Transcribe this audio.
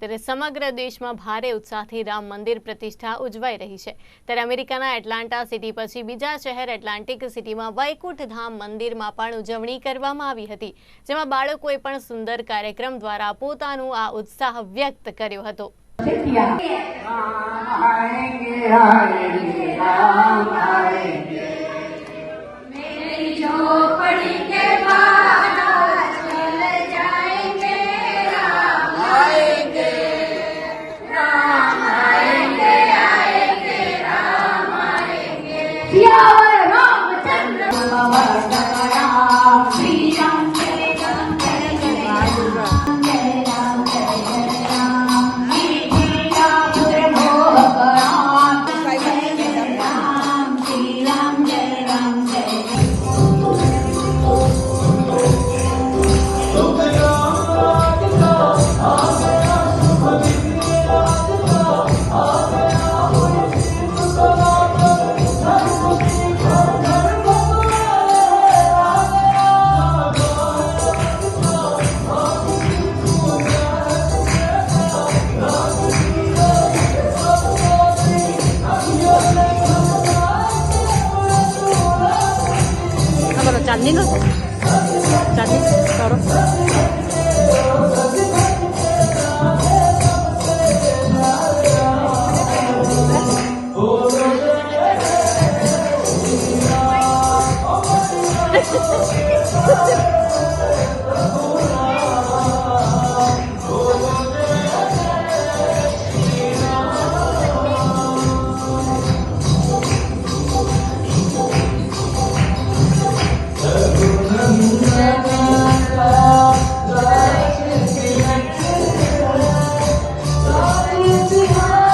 ત્યારે સમગ્ર દેશમાં ભારે ઉત્સાહથી રામ મંદિર પ્રતિષ્ઠા ઉજવાઈ રહી છે. ત્યારે અમેરિકાના એટલાન્ટા સિટી પછી બીજા શહેર એટલાન્ટિક સિટીમાં વૈકુંઠ ધામ મંદિરમાં પણ ઉજવણી કરવામાં આવી હતી, જેમાં બાળકોએ પણ સુંદર કાર્યક્રમ દ્વારા પોતાનું આ ઉત્સાહ વ્યક્ત કર્યો હતો. રામ ચાંદની લો ચાંદની કરો Oh,